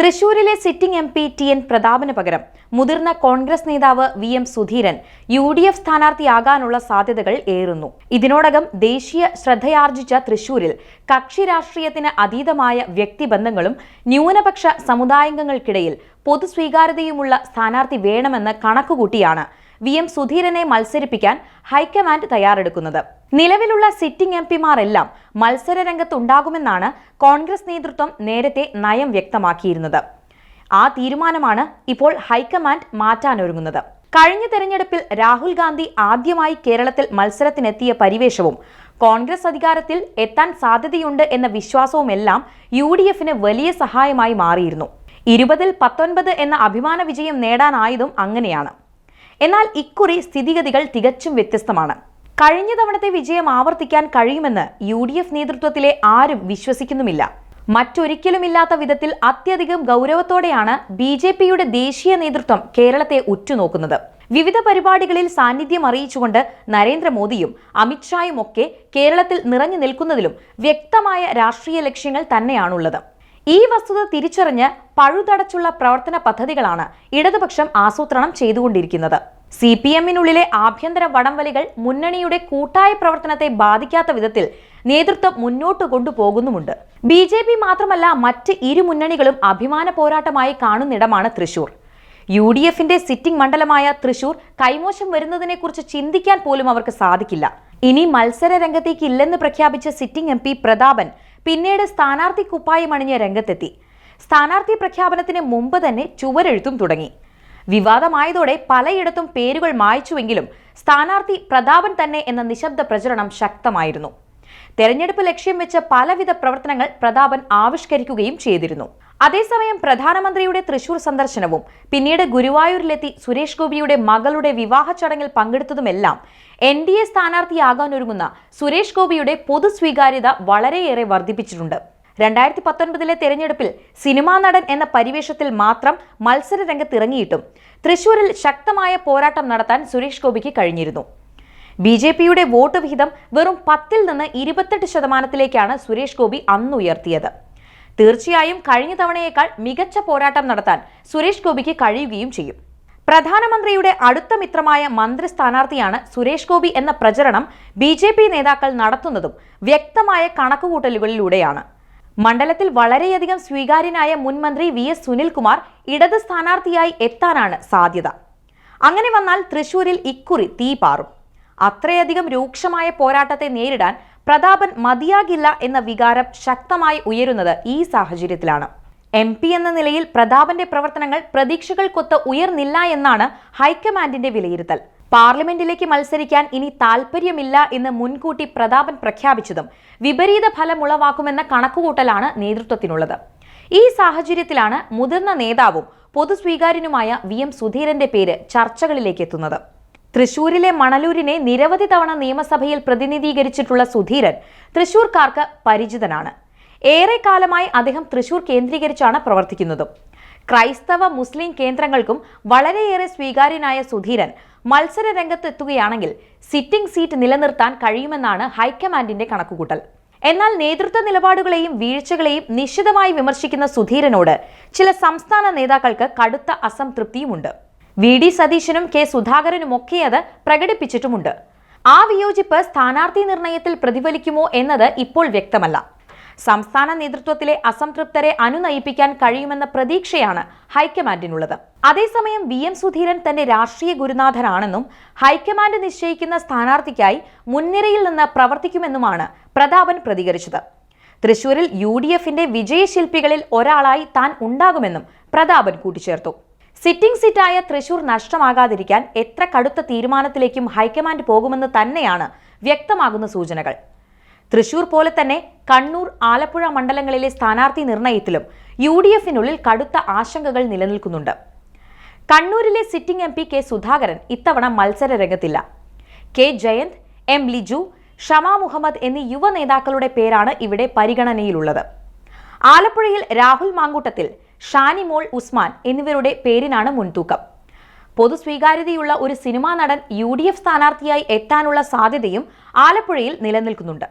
തൃശൂരിലെ sitting M P T N Prathapan പകരം മുതിർന്ന കോൺഗ്രസ് നേതാവ് V M Sudheeran U D F സ്ഥാനാർത്ഥിയാകാനുള്ള സാധ്യതകൾ ഏറുന്നു. ഇതിനോടകം ദേശീയ ശ്രദ്ധയാർജിച്ച തൃശൂരിൽ കക്ഷി രാഷ്ട്രീയത്തിന് അതീതമായ വ്യക്തിബന്ധങ്ങളും ന്യൂനപക്ഷ സമുദായാംഗങ്ങൾക്കിടയിൽ പൊതുസ്വീകാര്യതയുമുള്ള സ്ഥാനാർത്ഥി വേണമെന്ന് കണക്കുകൂട്ടിയാണ് വി എം സുധീരനെ മത്സരിപ്പിക്കാൻ ഹൈക്കമാൻഡ് തയ്യാറെടുക്കുന്നത്. നിലവിലുള്ള സിറ്റിംഗ് എം പിമാരെല്ലാം മത്സര രംഗത്തുണ്ടാകുമെന്നാണ് കോൺഗ്രസ് നേതൃത്വം നേരത്തെ നയം വ്യക്തമാക്കിയിരുന്നത്. ആ തീരുമാനമാണ് ഇപ്പോൾ ഹൈക്കമാൻഡ് മാറ്റാനൊരുങ്ങുന്നത്. കഴിഞ്ഞ തെരഞ്ഞെടുപ്പിൽ രാഹുൽ ഗാന്ധി ആദ്യമായി കേരളത്തിൽ മത്സരത്തിനെത്തിയ പരിവേഷവും കോൺഗ്രസ് അധികാരത്തിൽ എത്താൻ സാധ്യതയുണ്ട് എന്ന വിശ്വാസവുമെല്ലാം യു ഡി എഫിന് വലിയ സഹായമായി മാറിയിരുന്നു. ഇരുപതിൽ പത്തൊൻപത് എന്ന അഭിമാന വിജയം നേടാനായതും അങ്ങനെയാണ്. എന്നാൽ ഇക്കുറി സ്ഥിതിഗതികൾ തികച്ചും വ്യത്യസ്തമാണ്. കഴിഞ്ഞ തവണത്തെ വിജയം ആവർത്തിക്കാൻ കഴിയുമെന്ന് യു ഡി എഫ് നേതൃത്വത്തിലെ ആരും വിശ്വസിക്കുന്നുമില്ല. മറ്റൊരിക്കലുമില്ലാത്ത വിധത്തിൽ അത്യധികം ഗൗരവത്തോടെയാണ് ബി ജെ പിയുടെ ദേശീയ നേതൃത്വം കേരളത്തെ ഉറ്റുനോക്കുന്നത്. വിവിധ പരിപാടികളിൽ സാന്നിധ്യം അറിയിച്ചുകൊണ്ട് നരേന്ദ്രമോദിയും അമിത്ഷായും ഒക്കെ കേരളത്തിൽ നിറഞ്ഞു നിൽക്കുന്നതിലും വ്യക്തമായ രാഷ്ട്രീയ ലക്ഷ്യങ്ങൾ തന്നെയാണുള്ളത്. ഈ വസ്തുത തിരിച്ചറിഞ്ഞ് പഴുതടച്ചുള്ള പ്രവർത്തന പദ്ധതികളാണ് ഇടതുപക്ഷം ആസൂത്രണം ചെയ്തുകൊണ്ടിരിക്കുന്നത്. സി പി എമ്മിനുള്ളിലെ ആഭ്യന്തര വടംവലികൾ മുന്നണിയുടെ കൂട്ടായ പ്രവർത്തനത്തെ ബാധിക്കാത്ത വിധത്തിൽ നേതൃത്വം മുന്നോട്ട് കൊണ്ടുപോകുന്നുമുണ്ട്. ബി ജെ പി മാത്രമല്ല മറ്റ് ഇരു മുന്നണികളും അഭിമാന പോരാട്ടമായി കാണുന്നിടമാണ് തൃശൂർ. യു ഡി എഫിന്റെ സിറ്റിംഗ് മണ്ഡലമായ തൃശൂർ കൈമോശം വരുന്നതിനെക്കുറിച്ച് ചിന്തിക്കാൻ പോലും അവർക്ക് സാധിക്കില്ല. ഇനി മത്സര രംഗത്തേക്ക് ഇല്ലെന്ന് പ്രഖ്യാപിച്ച സിറ്റിംഗ് എം പി പ്രതാപൻ പിന്നീട് സ്ഥാനാർത്ഥി കുപ്പായമണിഞ്ഞ് രംഗത്തെത്തി. സ്ഥാനാർത്ഥി പ്രഖ്യാപനത്തിന് മുമ്പ് തന്നെ ചുവരെഴുത്തും തുടങ്ങി. വിവാദമായതോടെ പലയിടത്തും പേരുകൾ മായ്ച്ചുവെങ്കിലും സ്ഥാനാർത്ഥി പ്രതാപൻ തന്നെ എന്ന നിശബ്ദ പ്രചരണം ശക്തമായിരുന്നു. തെരഞ്ഞെടുപ്പ് ലക്ഷ്യം വെച്ച പലവിധ പ്രവർത്തനങ്ങൾ പ്രതാപൻ ആവിഷ്കരിക്കുകയും ചെയ്തിരുന്നു. അതേസമയം പ്രധാനമന്ത്രിയുടെ തൃശൂർ സന്ദർശനവും പിന്നീട് ഗുരുവായൂരിലെത്തി സുരേഷ് ഗോപിയുടെ മകളുടെ വിവാഹ ചടങ്ങിൽ പങ്കെടുത്തതുമെല്ലാം എൻ ഡി എ സ്ഥാനാർത്ഥിയാകാനൊരുങ്ങുന്ന സുരേഷ് ഗോപിയുടെ പൊതുസ്വീകാര്യത വളരെയേറെ വർദ്ധിപ്പിച്ചിട്ടുണ്ട്. രണ്ടായിരത്തി പത്തൊൻപതിലെ തെരഞ്ഞെടുപ്പിൽ സിനിമാ നടൻ എന്ന പരിവേഷത്തിൽ മാത്രം മത്സര രംഗത്തിറങ്ങിയിട്ടും തൃശൂരിൽ ശക്തമായ പോരാട്ടം നടത്താൻ സുരേഷ് ഗോപിക്ക് കഴിഞ്ഞിരുന്നു. ബി ജെ പിയുടെ വോട്ട് വിഹിതം വെറും പത്തിൽ നിന്ന് ഇരുപത്തെട്ട് ശതമാനത്തിലേക്കാണ് സുരേഷ് ഗോപി അന്നുയർത്തിയത്. തീർച്ചയായും കഴിഞ്ഞ തവണയേക്കാൾ മികച്ച പോരാട്ടം നടത്താൻ സുരേഷ് ഗോപിക്ക് കഴിയുകയും ചെയ്യും. പ്രധാനമന്ത്രിയുടെ അടുത്ത മിത്രമായ മന്ത്രി സ്ഥാനാർത്ഥിയാണ് സുരേഷ് ഗോപി എന്ന പ്രചരണം ബി നേതാക്കൾ നടത്തുന്നതും വ്യക്തമായ കണക്കുകൂട്ടലുകളിലൂടെയാണ്. മണ്ഡലത്തിൽ വളരെയധികം സ്വീകാര്യനായ മുൻമന്ത്രി വി എസ് സുനിൽകുമാർ ഇടത് സ്ഥാനാർത്ഥിയായി എത്താനാണ് സാധ്യത. അങ്ങനെ വന്നാൽ തൃശൂരിൽ ഇക്കുറി തീ പാറും. അത്രയധികം രൂക്ഷമായ പോരാട്ടത്തെ നേരിടാൻ പ്രതാപൻ മതിയാകില്ല എന്ന വികാരം ശക്തമായി ഉയരുന്നത് ഈ സാഹചര്യത്തിലാണ്. എം പി എന്ന നിലയിൽ പ്രതാപന്റെ പ്രവർത്തനങ്ങൾ പ്രതീക്ഷകൾക്കൊത്ത് ഉയർന്നില്ല എന്നാണ് ഹൈക്കമാൻഡിന്റെ വിലയിരുത്തൽ. പാർലമെന്റിലേക്ക് മത്സരിക്കാൻ ഇനി താൽപ്പര്യമില്ല എന്ന് മുൻകൂട്ടി പ്രതാപൻ പ്രഖ്യാപിച്ചതും വിപരീത ഫലം ഉളവാക്കുമെന്ന കണക്കുകൂട്ടലാണ് നേതൃത്വത്തിനുള്ളത്. ഈ സാഹചര്യത്തിലാണ് മുതിർന്ന നേതാവും പൊതുസ്വീകാര്യനുമായ വി എം സുധീരന്റെ പേര് ചർച്ചകളിലേക്ക് എത്തുന്നത്. തൃശൂരിലെ മണലൂരിനെ നിരവധി തവണ നിയമസഭയിൽ പ്രതിനിധീകരിച്ചിട്ടുള്ള സുധീരൻ തൃശൂർക്കാർക്ക് പരിചിതനാണ്. ഏറെക്കാലമായി അദ്ദേഹം തൃശൂർ കേന്ദ്രീകരിച്ചാണ് പ്രവർത്തിക്കുന്നതും. ക്രൈസ്തവ മുസ്ലിം കേന്ദ്രങ്ങൾക്കും വളരെയേറെ സ്വീകാര്യനായ സുധീരൻ മത്സര രംഗത്തെത്തുകയാണെങ്കിൽ സിറ്റിംഗ് സീറ്റ് നിലനിർത്താൻ കഴിയുമെന്നാണ് ഹൈക്കമാൻഡിന്റെ കണക്കുകൂട്ടൽ. എന്നാൽ നേതൃത്വ നിലപാടുകളെയും വീഴ്ചകളെയും നിശിതമായി വിമർശിക്കുന്ന സുധീരനോട് ചില സംസ്ഥാന നേതാക്കൾക്ക് കടുത്ത അസംതൃപ്തിയുമുണ്ട്. വി. ഡി. സതീശനും കെ. സുധാകരനുമൊക്കെ അത് പ്രകടിപ്പിച്ചിട്ടുമുണ്ട്. ആ വിയോജിപ്പ് സ്ഥാനാർത്ഥി നിർണയത്തിൽ പ്രതിഫലിക്കുമോ എന്നത് ഇപ്പോൾ വ്യക്തമല്ല. സംസ്ഥാന നേതൃത്വത്തിലെ അസംതൃപ്തരെ അനുനയിപ്പിക്കാൻ കഴിയുമെന്ന പ്രതീക്ഷയാണ് ഹൈക്കമാൻഡിനുള്ളത്. അതേസമയം വി എം സുധീരൻ തന്റെ രാഷ്ട്രീയ ഗുരുനാഥനാണെന്നും ഹൈക്കമാൻഡ് നിശ്ചയിക്കുന്ന സ്ഥാനാർത്ഥിക്കായി മുൻനിരയിൽ നിന്ന് പ്രവർത്തിക്കുമെന്നുമാണ് പ്രതാപൻ പ്രതികരിച്ചത്. തൃശൂരിൽ യു ഡി എഫിന്റെ വിജയശില്പികളിൽ ഒരാളായി താൻ ഉണ്ടാകുമെന്നും പ്രതാപൻ കൂട്ടിച്ചേർത്തു. സിറ്റിംഗ് സീറ്റായ തൃശൂർ നഷ്ടമാകാതിരിക്കാൻ എത്ര കടുത്ത തീരുമാനത്തിലേക്കും ഹൈക്കമാൻഡ് പോകുമെന്ന് തന്നെയാണ് വ്യക്തമാകുന്ന സൂചനകൾ. തൃശൂർ പോലെ തന്നെ കണ്ണൂർ ആലപ്പുഴ മണ്ഡലങ്ങളിലെ സ്ഥാനാർത്ഥി നിർണയത്തിലും യു ഡി എഫിനുള്ളിൽ കടുത്ത ആശങ്കകൾ നിലനിൽക്കുന്നുണ്ട്. കണ്ണൂരിലെ sitting M P K Sudhakaran ഇത്തവണ മത്സര രംഗത്തില്ല കെ ജയന്ത് എം ലിജു ഷമ മുഹമ്മദ് എന്നീ യുവ നേതാക്കളുടെ പേരാണ് ഇവിടെ പരിഗണനയിലുള്ളത്. ആലപ്പുഴയിൽ രാഹുൽ മാങ്കൂട്ടത്തിൽ ഷാനിമോൾ ഉസ്മാൻ എന്നിവരുടെ പേരിനാണ് മുൻതൂക്കം. പൊതുസ്വീകാര്യതയുള്ള ഒരു സിനിമാ നടൻ യു ഡി എഫ് സ്ഥാനാർത്ഥിയായി എത്താനുള്ള സാധ്യതയും ആലപ്പുഴയിൽ നിലനിൽക്കുന്നുണ്ട്.